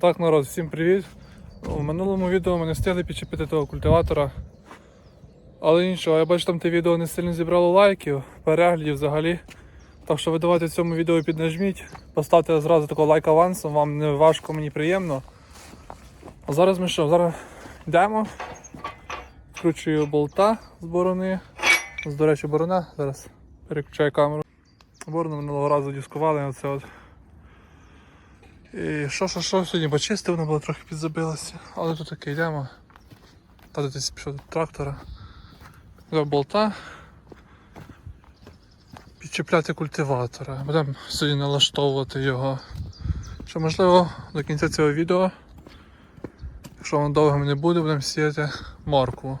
Так, народ, всім привіт. У минулому відео ми не встигли підчепити того культиватора. Але нічого, я бачу, там те відео не сильно зібрало лайків, переглядів взагалі. Так що ви давайте цьому відео піднажміть, поставте зразу такого лайк авансом, вам не важко, мені приємно. А зараз ми що? Зараз йдемо. Вкручую болта з борони. Ось, До речі, борона. Зараз переключаю камеру. Борону минулого разу дискували на це от. І що, що, що, сьогодні почистив, вона була трохи підзабилася. Але тут таке йдемо. Та десь пішов до трактора. До болта. Підчіпляти культиватора. Будемо сьогодні налаштовувати його. Що можливо до кінця цього відео, якщо воно довго не буде, будемо сіяти моркву.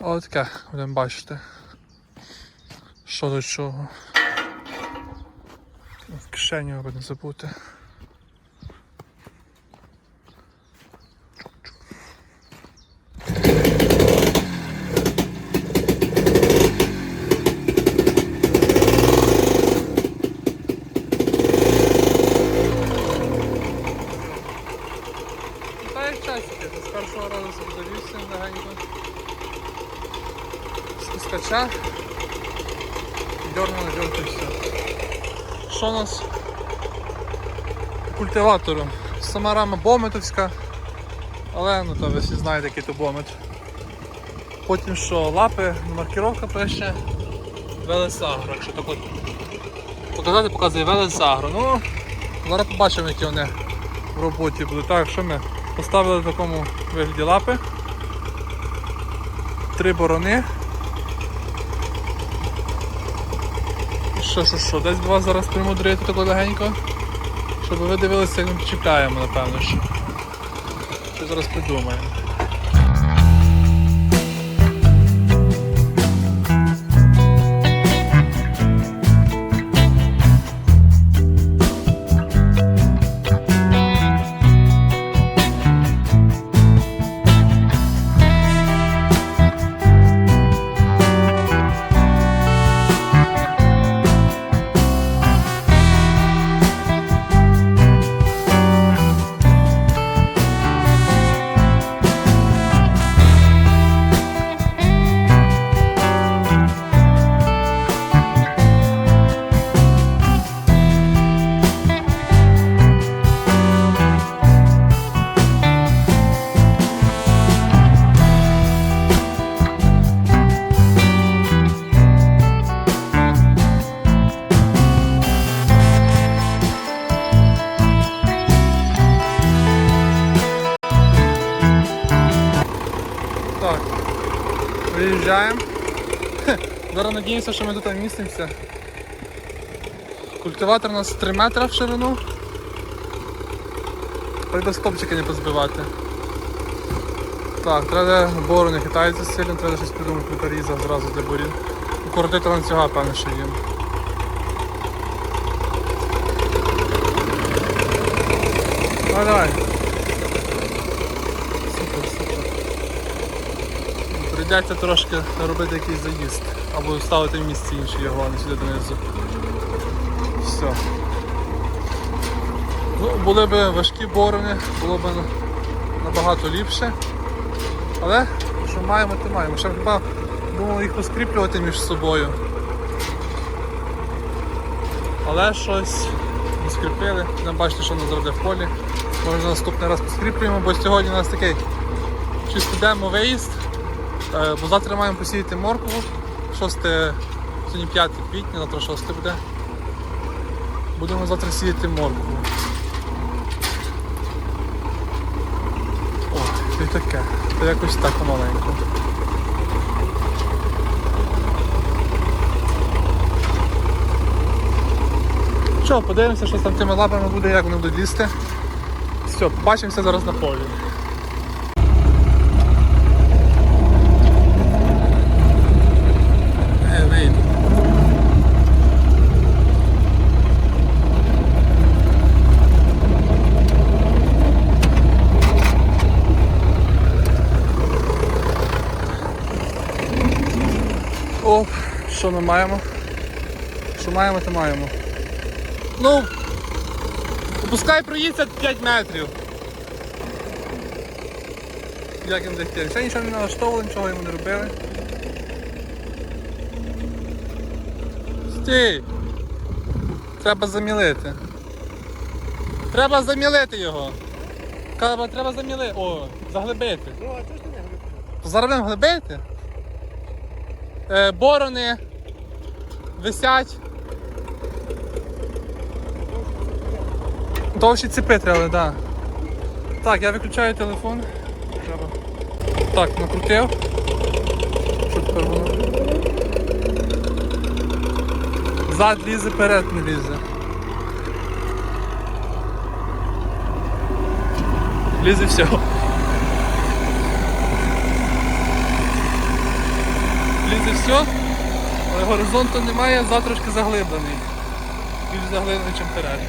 Але таке будемо бачити. Що до чого. В кишені аби не забути. Та як часики, з першого разу собі завівся легенько. Скача. Дьорнули, дьорнули і все. Що у нас? Культиватором. Сама рама бометовська. Але ну то ви всі знаєте, який то бомет. Потім що, лапи, маркіровка пише Велесагро. Якщо так от показати, показує Велесагро. Ну, зараз побачимо, які вони в роботі будуть. Так, що ми поставили в такому вигляді лапи. Три борони. Що, що, що, десь два зараз примудрити тако легенько. Щоб ви дивилися, як ми підчіпляємо, напевно. що. Що зараз придумаємо. Зараз надіємося, що ми тут вмістимося. Культиватор у нас 3 метри в ширину. Треба стопчики не позбивати. Так, треба бору не хитається сильно, треба щось придумати, тут різав зразу для борів. Укоротити ланцюга, певно, що їм. Давай, давай. Супер, супер. Прийдеться трошки робити якийсь заїзд. Або ставити в місці інші його, а не сюди донизу. Все. Ну, були б важкі борони, було б набагато ліпше. Але що маємо, то маємо. Ще хіба думав їх поскріплювати між собою. Але щось не скріпили. Не бачите, що нас зробить в полі. Може наступний раз поскріплюємо, бо сьогодні у нас такий чисто демо виїзд. Е, Бо завтра маємо посіяти моркву. 6, сьогодні 5 квітня, завтра 6 буде. Будемо завтра сіяти моркву. О, і таке. Це якось так маленько. Що, подивимося, що з там тими лапами буде, як вони будуть лізти. Все, побачимося зараз на полі. Е, вийду. О, що ми маємо? Що маємо, то маємо. Ну, Пускай проїдеться 5 метрів. Як їм дихти? Ще нічого не налаштовували, нічого йому не робили. Стій! Треба замілити. Треба замілити його. Треба, треба замілити. О, заглибити. Ну, а чого ж не говориш? Зараз будемо глибити. Е, борони висять. Довші ціпи треба, так. Да. Так, я виключаю телефон. Треба. Так, накрутив. Що тепер? Зад лізе, перед не лізе. Лізе все. Лізе все, але горизонту немає, зад трошки заглиблений. Більш заглиблений, ніж перед.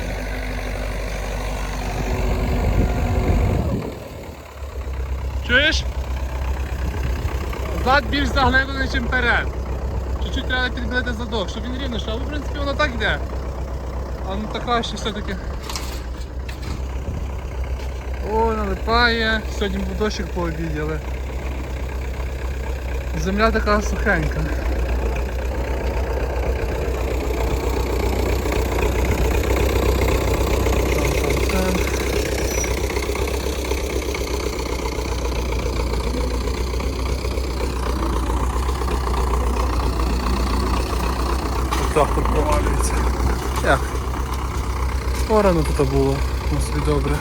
Чуєш? Зад більш заглиблений, ніж перед. Чуть-чуть треба підбити задок, щоб він рівно але в принципі воно так йде. А ну так краще все-таки. О, налипає. Сьогодні був дощик по обіді, але земля така сухенька. Порано тут було, на собі добре.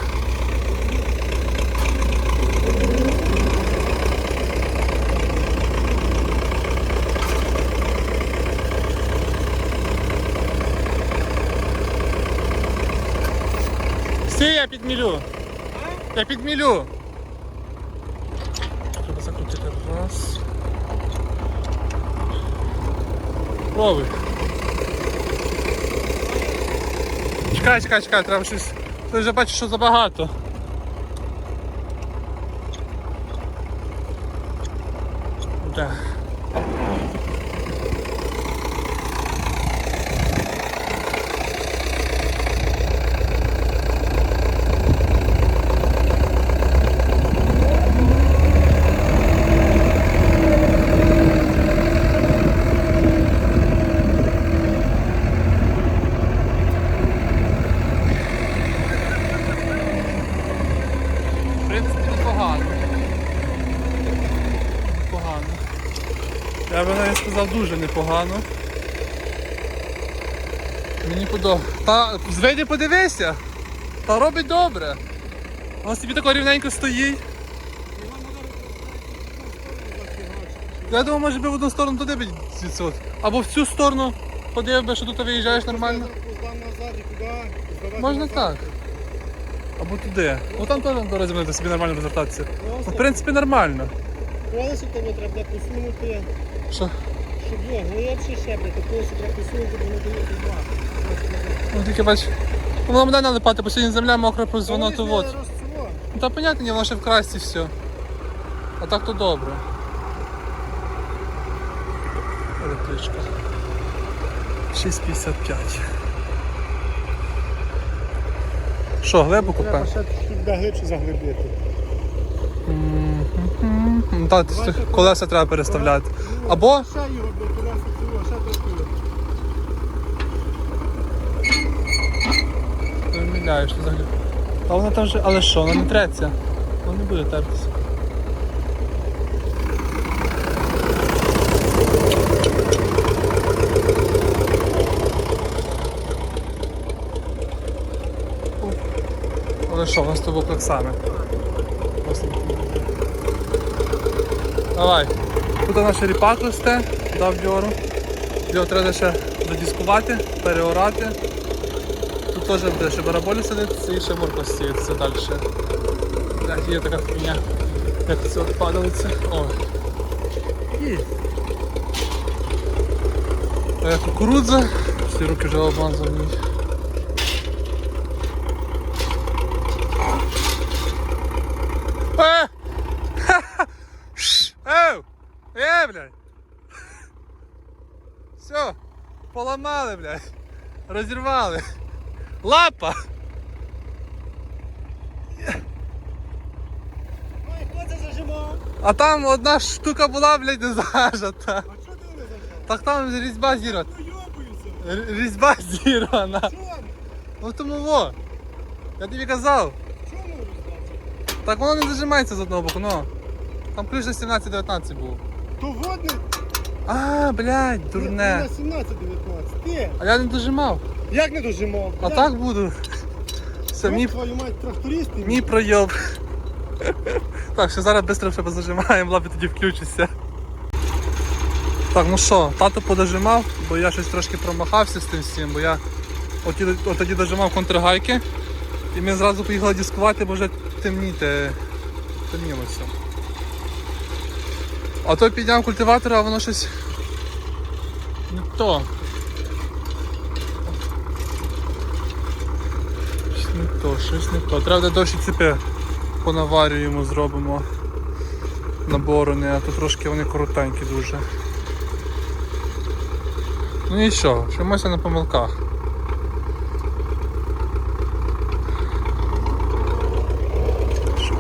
Стій, я підмілю. Я підмілю. Треба закрутити раз. Пробуй. Чекай, чекай, чекай, треба щось. Ти вже бачиш, що забагато. Так. В принципі, непогано. Непогано. Я би дуже непогано. Мені подобається. Та зведі подивися! Та робить добре. Вона собі тако рівненько стоїть. Я думаю, може би в одну сторону туди би відсот. Або в цю сторону подивив би, що тут виїжджаєш нормально. Можна так. Або туди. Ну там теж до розуміти собі нормально розвертатися. Ну, в принципі, нормально. колесо тебе треба посунути, Що? Його глибше ще, блядь, то колесо треба посунути, бо не дає два. Ну тільки бач. Ну, воно буде налипати, бо сьогодні земля мокра то Воно вот. не розцього. Ну та понятно, ні, воно ще вкрасть і все. А так то добре. Електричка. 6,55. Що, глибоко Треба ще туди глибше заглибити. Ну, Так, колеса треба переставляти. Або Ще його, блядь, колесо цього, ще трохи. Помиляєш, що взагалі. А вона там вже. Але що, вона не треться. Вона не буде тертися. Але що, у нас тобі клаксами. Просто. Давай. Тут наш ріпак росте, дав дьору. Його треба ще задіскувати, переорати. Тут теж буде ще бараболі садитися і ще морква сіється далі. Так, є така хуйня. Як це падалиця. О. І. Кукурудза. Всі руки вже обмазані. Е! блядь. Розірвали. Лапа! А там одна штука была, блядь, не зажата. А? Так там резьба зірвана. Резьба зірвана. она. Ну тому во. Я тебе казав. Так воно не зажимається з одного боку, ну. Там ключ на 17-19 був. То водний. А, блядь, дурне. Не, не на 17-19. А я не дожимав. Як не дожимав? А Блядь, так буду. Все, мій, твою мать, трактористи. мій пройоб. Так, ще зараз швидко ще позажимаємо, лапи тоді включуся. Так, ну що, тато подожимав, бо я щось трошки промахався з тим всім, бо я от, тоді- от тоді дожимав контргайки. І ми зразу поїхали дискувати, бо вже темніти. Темнілося. А той підняв культиватора, а воно щось не то. Не то, щось не то. Треба дощі цепи понаварюємо, зробимо на борони, а то трошки вони коротенькі дуже. Ну нічого, вчимося на помилках. Що?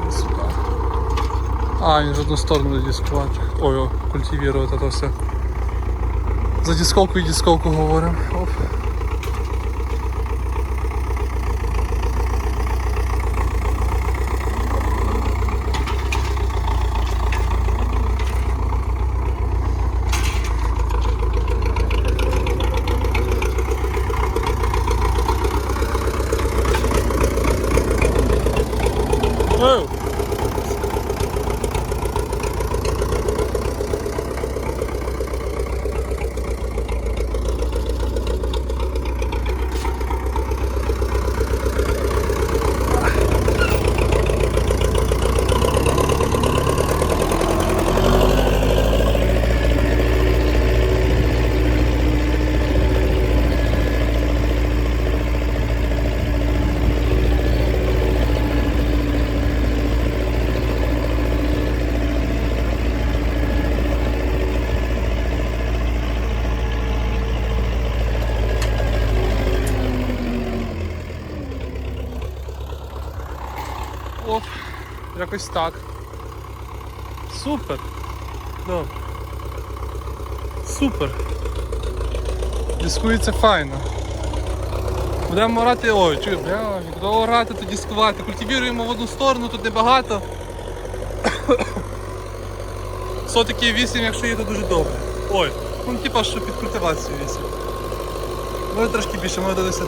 А, він ж одну сторону дискувати. Ой, о, культивірувати то все. За дисковку і дисковку говоримо. Оп. Оу! Оп, якось так. Супер. Супер. Дискується файно. Будемо орати, ой, чую, бля, будемо орати, то дискувати. Культивіруємо в одну сторону, тут небагато. Сотики 8, якщо є, то дуже добре. Ой, ну типа, що під культивацію 8. Може трошки більше, може до 10.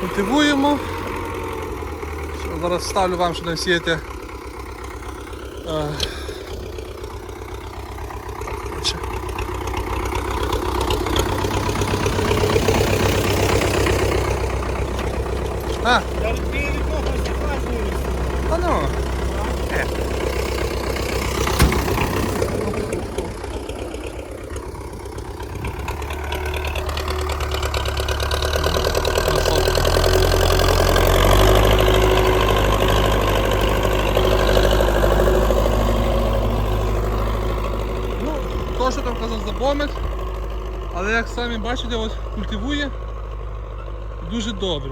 Культивуємо. Зараз ставлю вам, що не. Е, так, коротше. А, Я ти від кого зіхажуєшся? а ну. Е. Красотка. Ну, то, що там казав забомет, але як самі бачите, от культивує дуже добре.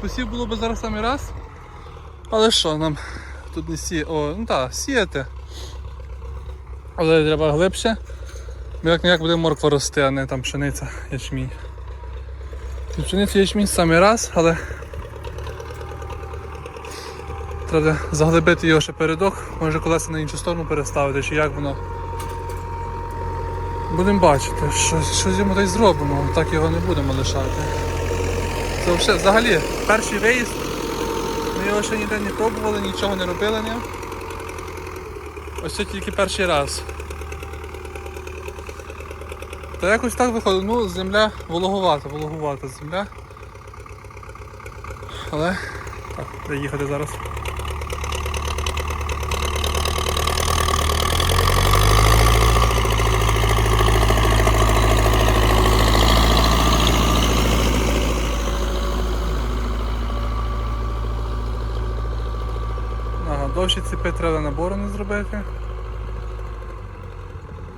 Посів було б зараз самий раз. Але що, нам тут не сіє. О, ну так, сіяти. Але треба глибше. Бо як ніяк буде морква рости, а не там пшениця, ячмінь. Пшениця ячмінь самий раз, але треба заглибити його ще передок, може колеса на іншу сторону переставити, чи як воно. Будемо бачити, що, що з йому й зробимо, так його не будемо лишати. Це взагалі, взагалі перший виїзд. Ми його ще ніде не пробували, нічого не робили ні. Ось це тільки перший раз. Та якось так виходить, ну земля вологувата, вологувата земля. Але так, де їхати зараз. Ага, треба на борони зробити.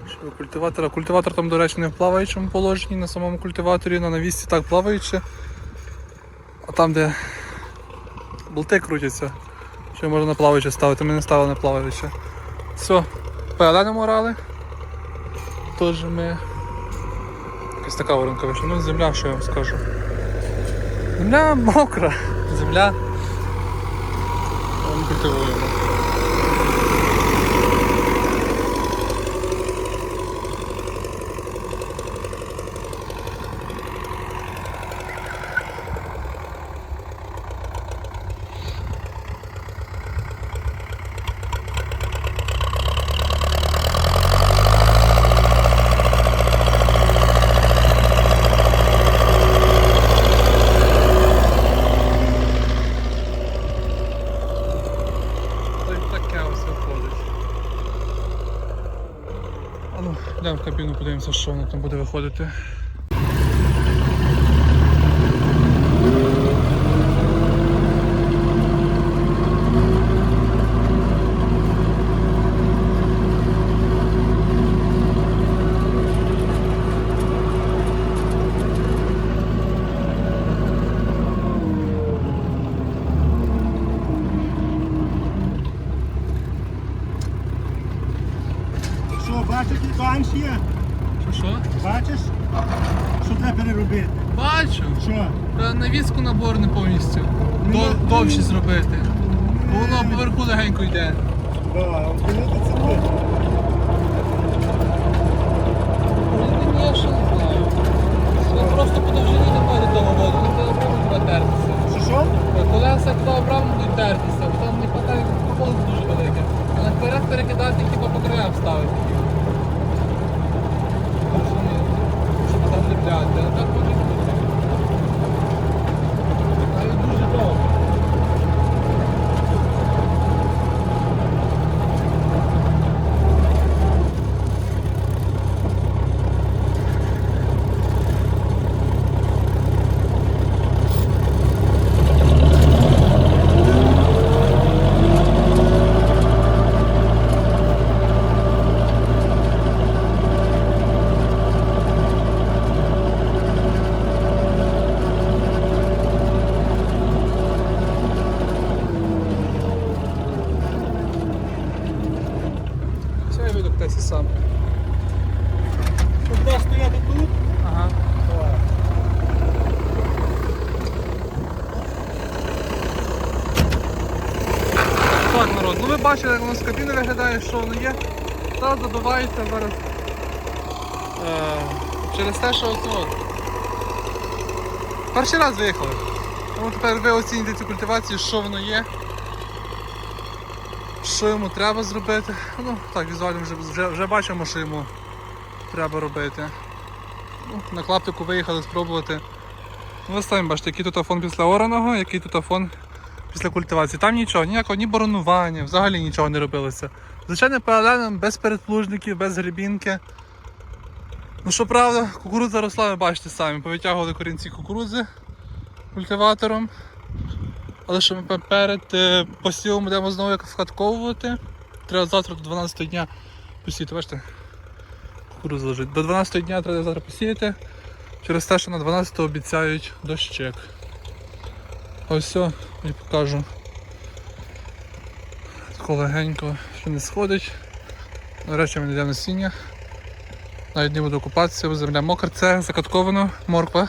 Що Культиватора. Культиватор там, до речі, не в плаваючому положенні на самому культиваторі, на навісці так плаваючи. А там, де болти крутяться, що можна на плаваюче ставити, ми не ставили на плаваюче. Все, ПЛН морали. Тож ми. Якась така воронка вийшла. Ну, земля, що я вам скажу. Земля мокра. Земля. Культивуємо. Та й таке ось виходить. А ну, йдемо в кабіну, подивимося, що воно там буде виходити. Що, бачиш, банш є? Що що? Бачиш? Що треба переробити? Бачу! Що? Треба навіску набор не повністю. Дов- довше зробити. Бо воно поверху легенько йде. Да, обділити це буде. Я ще не знаю. Просто по довжині не буде того воду, не треба буде тертися. Що що? Колеса туди обратно будуть тертися, бо там не хватає колес дуже велике. А наперед перекидати хіба по краям ставити. Розумію. Щоб заглибляти, а так буде бути. Навіть дуже довго. Все, я сам. Щоб туди стояти тут. Ага. Так, народ, ну ви бачили, як воно з кабіни виглядає, що воно є. Та забивається зараз. Е, через те, що оце от. Перший раз виїхали. Тому тепер ви оціните цю культивацію, що воно є. Що йому треба зробити. Ну, так, візуально вже, вже, вже бачимо, що йому треба робити. Ну, на клаптику виїхали спробувати. Ну, ви самі бачите, який тут афон після ораного, який тут афон після культивації. Там нічого, ніякого, ні боронування, взагалі нічого не робилося. Звичайно, ПЛН без передплужників, без грибінки. Ну, що правда, кукурудза росла, ви бачите самі, повитягували корінці кукурудзи культиватором. Але що ми перед е, посівом будемо знову як вкатковувати. Треба завтра до 12 дня посіяти, бачите? Кукурудза лежить. До 12 дня треба завтра посіяти. Через те, що на 12 обіцяють дощик. Ось все, і покажу. Тако легенько, що не сходить. Нарешті ми йдемо насіння. Навіть не буду купатися, бо земля мокра. Це закатковано морква.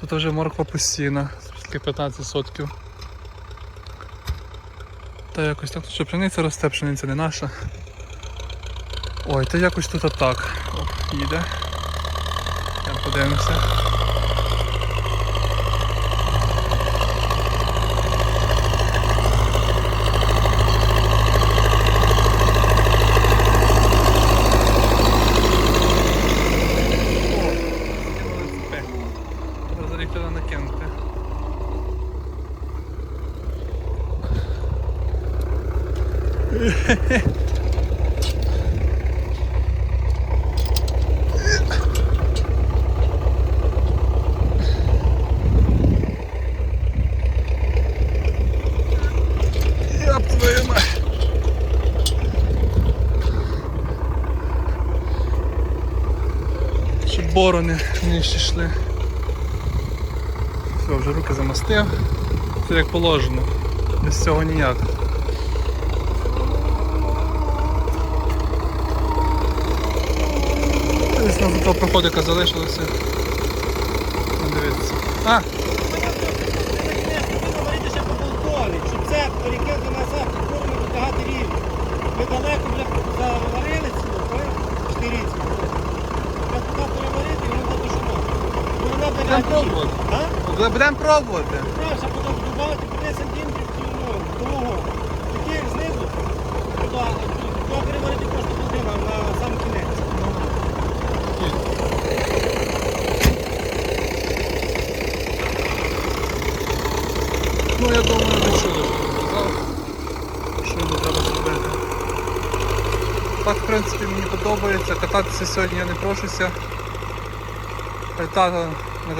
Тут вже морква постійна, скільки 15 сотків. Та якось так, що пшениця росте, пшениця не наша. Ой, та якось тут отак. Оп, їде. Подивимося. О, скинули цепи. Зараз їх туди накинути. Щоб борони нижче йшли. Все, вже руки замастив. Все як положено. Без цього ніяк. Десь на проходика залишилося. Дивіться. А, Говорити ще по болтові, щоб це перекинути назад, форму дотягати рівно. Ми далеко бля, заварили цю, чотиріці. Я туди переварити, і воно буде шумати. Вона буде Будемо пробувати. А? Будемо пробувати. Краще потім додати 5 сантиметрів ну, того. Такі знизу, туди, а переварити просто болтина на сам кінець. Ну я думаю, ви чули, що я. Що йому треба зробити. Так, в принципі, мені подобається. Кататися сьогодні я не прошуся. Хай тато не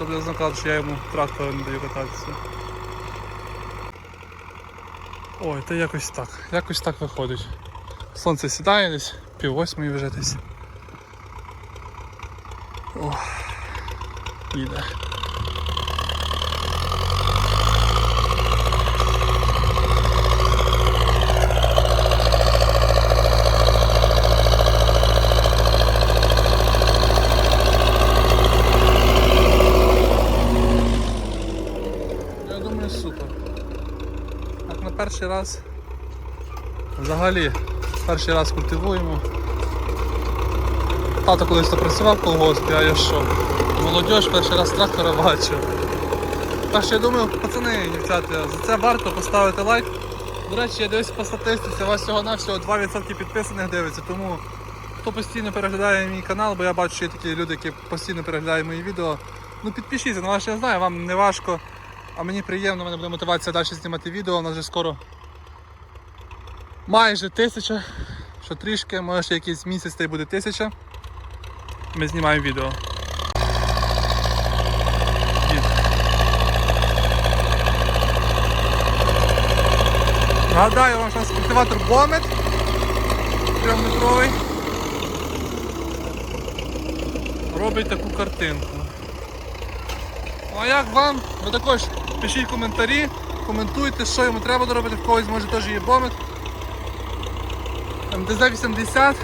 а то що я йому трактора не даю кататися. Ой, то якось так. Якось так виходить. Сонце сідає десь, пів восьмої вже десь. О, їде. Я думаю, супер. Так на перший раз. Взагалі, перший раз культивуємо. Тато колись то працював в колгоспі, а я що? Молодіж перший раз трактора бачу. Так що я думаю, пацани, дівчата, за це варто поставити лайк. До речі, я дивлюсь по статистиці, у вас всього-навсього 2% підписаних дивиться, тому хто постійно переглядає мій канал, бо я бачу, що є такі люди, які постійно переглядають мої відео. Ну підпишіться, ну ваше я знаю, вам не важко, а мені приємно, в мене буде мотивація далі знімати відео, у нас вже скоро майже тисяча, що трішки, може ще якийсь місяць та й буде тисяча. Ми знімаємо відео. Нагадаю вам, що у нас культиватор Бомет трьохметровий. Робить таку картинку. Ну, А як вам? Ви також пишіть коментарі, коментуйте, що йому треба доробити, в когось може теж є бомет. МТЗ-80.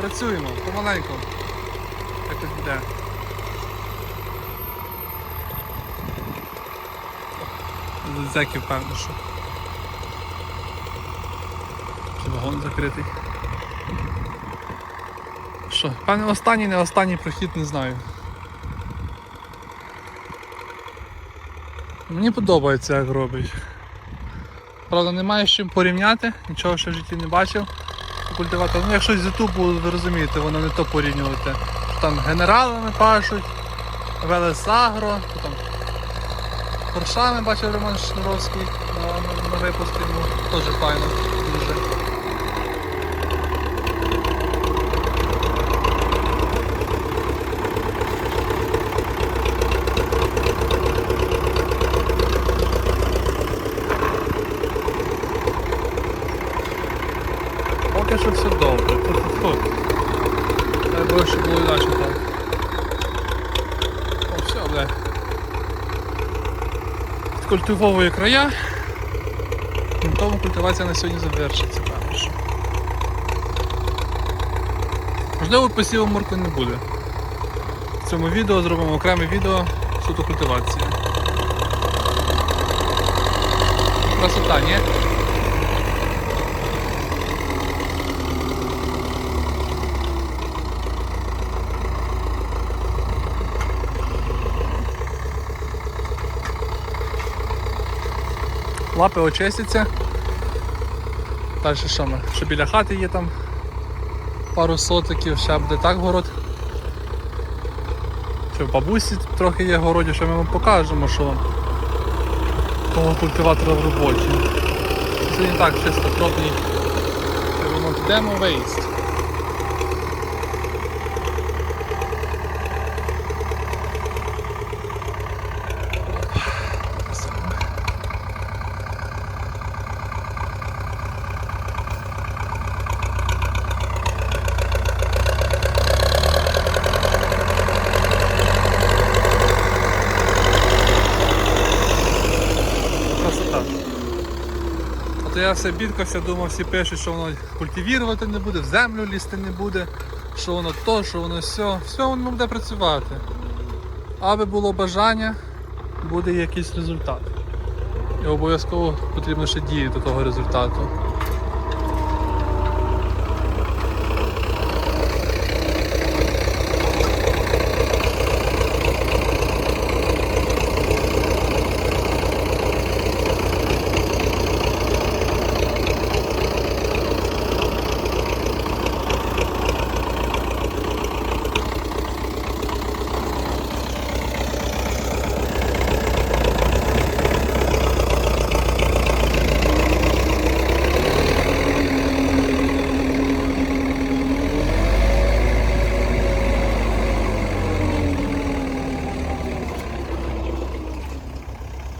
Працюємо помаленьку. Якось буде. Зеків певно, що. Чи вагон закритий. Що, певне останній, не останній прохід, не знаю. Мені подобається, як робить. Правда, немає з чим порівняти, нічого ще в житті не бачив. Культиватор. Ну, якщо з Ютубу, ви розумієте, воно не то порівнювати. Там генералами пашуть, Велесагро, Агро, там Хоршами бачив Роман Шнуровський на, на, випуску, ну, теж файно дуже. Поки що все добре. Тут, тут, тут. Дай Боже, щоб було іначе так. О, все, бля. Культивовує края. На тому культивація на сьогодні завершиться, певно. Можливо, посіву моркви не буде. В цьому відео зробимо окреме відео суто культивації. Красота, ні? Лапи очистяться. Далі що ми? Що біля хати є там пару сотиків, ще буде так город. Ще в бабусі трохи є городі, що ми вам покажемо, що того культиватора в роботі. Це не так чисто пробний ремонт. Демо вейст. То я все бідкався, думав, всі пишуть, що воно культивірувати не буде, в землю лізти не буде, що воно то, що воно все. Все воно буде працювати. Аби було бажання, буде якийсь результат. І обов'язково потрібно ще діяти до того результату.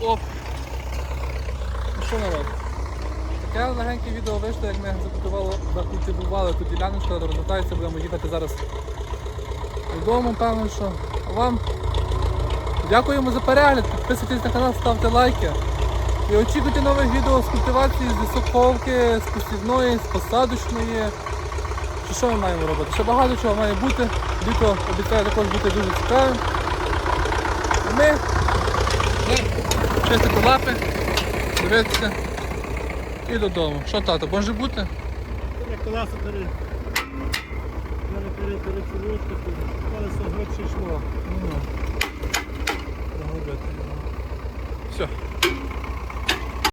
Оп! Ну що народ? Таке легеньке відео вийшло, як ми закультивували, закультивували ту діляночку, розвертається, будемо їхати зараз додому, певно, що. Вам дякуємо за перегляд, підписуйтесь на канал, ставте лайки. І очікуйте нових відео з культивації, з лісоповки, з посівної, з посадочної. Чи що ми маємо робити? Ще багато чого має бути. Літо обіцяє також бути дуже цікавим. Ми чистити лапи, дивитися і додому. Що тато, може бути? Як колеса пере... Мене пере перецілушка, колесо глибше йшло. Ну, Загубити. Все.